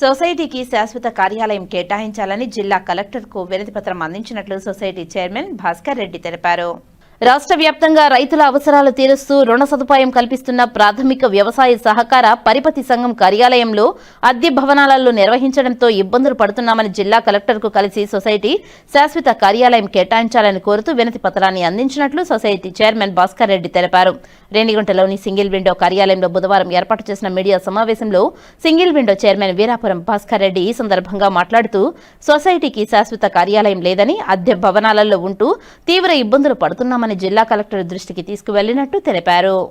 సొసైటీకి శాశ్వత కార్యాలయం కేటాయించాలని జిల్లా కలెక్టర్కు వినతిపత్రం అందించినట్లు సొసైటీ చైర్మన్ భాస్కర్ రెడ్డి తెలిపారు. రాష్ట్ర వ్యాప్తంగా రైతుల అవసరాలు తీరుస్తూ రుణ సదుపాయం కల్పిస్తున్న ప్రాథమిక వ్యవసాయ సహకార పరిపతి సంఘం కార్యాలయంలో అద్దె భవనాలలో నిర్వహించడంతో ఇబ్బందులు పడుతున్నామని జిల్లా కలెక్టర్కు కలిసి సొసైటీ శాశ్వత కార్యాలయం కేటాయించాలని కోరుతూ వినతి పత్రాన్ని అందించినట్లు సొసైటీ చైర్మన్ భాస్కర్ రెడ్డి తెలిపారు. రేణిగుంటలోని సింగిల్ విండో కార్యాలయంలో బుధవారం ఏర్పాటు చేసిన మీడియా సమావేశంలో single window chairman Veerapuram Bhaskar Reddy ఈ సందర్భంగా మాట్లాడుతూ సొసైటీకి శాశ్వత కార్యాలయం లేదని అద్దె భవనాలలో ఉంటూ తీవ్ర ఇబ్బందులు పడుతున్నామని జిల్లా కలెక్టర్ దృష్టికి తీసుకువెళ్ళినట్టు తెలిపారు.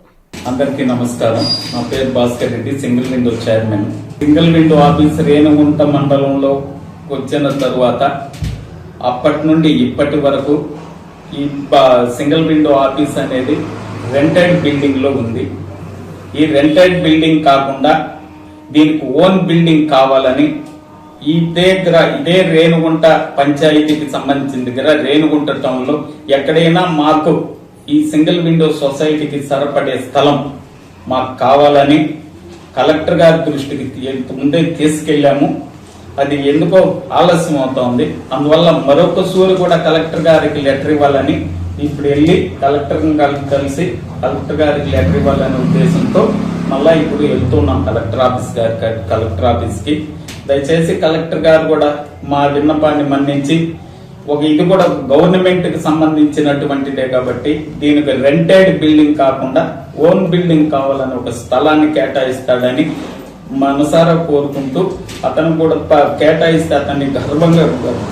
అందరికీ నమస్కారం. నా పేరు Bhaskar Reddy single window chairman. Single window office Renigunta మండలంలో వచ్చిన తరువాత అప్పటి నుండి ఇప్పటి వరకు ఈ సింగిల్ విండో ఆఫీస్ అనేది రెంటెడ్ బిల్డింగ్లో ఉంది. ఈ రెంటెడ్ బిల్డింగ్ కాకుండా దీనికి ఓన్ బిల్డింగ్ కావాలని ఇదే గ్ర ఇదే రేణుగుంట పంచాయతీకి సంబంధించిన దగ్గర రేణుగుంట టౌన్లో ఎక్కడైనా మాకు ఈ సింగిల్ విండో సొసైటీకి సరిపడే స్థలం మాకు కావాలని కలెక్టర్ గారి దృష్టికి ముందే తీసుకెళ్ళాము. అది ఎందుకో ఆలస్యం అవుతోంది. అందువల్ల మరొక సూరు కూడా కలెక్టర్ గారికి లెటర్ ఇవ్వాలని ఇప్పుడు వెళ్ళి కలెక్టర్ కలిసి కలెక్టర్ గారికి లెటర్ ఇవ్వాలనే ఉద్దేశంతో మళ్ళీ ఇప్పుడు వెళ్తున్నాం కలెక్టర్ ఆఫీస్ గారి కలెక్టర్ ఆఫీస్కి. దయచేసి కలెక్టర్ గారు కూడా మా విన్నపాన్ని మన్నించి ఒక ఇది కూడా గవర్నమెంట్కి సంబంధించినటువంటిదే కాబట్టి దీనికి రెంటెడ్ బిల్డింగ్ కాకుండా ఓన్ బిల్డింగ్ కావాలని ఒక స్థలాన్ని కేటాయిస్తాడని మనసారా కోరుకుంటూ అతను కూడా కేటాయిస్తే అతన్ని గర్వంగా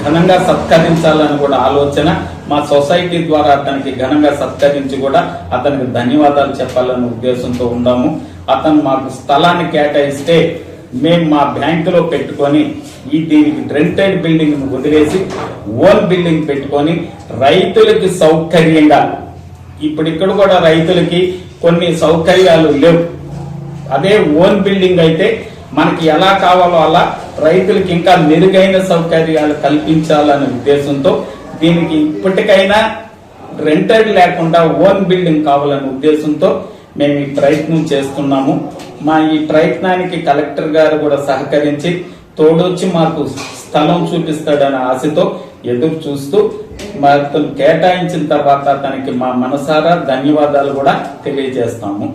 ఘనంగా సత్కరించాలని కూడా ఆలోచన మా సొసైటీ ద్వారా అతనికి ఘనంగా సత్కరించి కూడా అతనికి ధన్యవాదాలు చెప్పాలనే ఉద్దేశంతో ఉన్నాము. అతను మాకు స్థలాన్ని కేటాయిస్తే మేము మా బ్యాంకులో పెట్టుకొని ఈ దీనికి రెంటెడ్ బిల్డింగ్ వదిలేసి ఓన్ బిల్డింగ్ పెట్టుకొని రైతులకి సౌకర్యంగా ఇప్పుడు ఇక్కడ కూడా రైతులకి కొన్ని సౌకర్యాలు లేవు. అదే ఓన్ బిల్డింగ్ అయితే మనకి ఎలా కావాలో అలా రైతులకి ఇంకా మెరుగైన సౌకర్యాలు కల్పించాలనే ఉద్దేశంతో దీనికి ఇప్పటికైనా రెంటెడ్ లేకుండా ఓన్ బిల్డింగ్ కావాలనే ఉద్దేశంతో మేము ఈ ప్రయత్నం చేస్తున్నాము. మా ఈ ప్రయత్నానికి కలెక్టర్ గారు కూడా సహకరించి తోడొచ్చి మాకు స్థలం చూపిస్తాడనే ఆశతో ఎదురు చూస్తూ మా అతను కేటాయించిన తర్వాత తనకి మా మనసారా ధన్యవాదాలు కూడా తెలియజేస్తాము.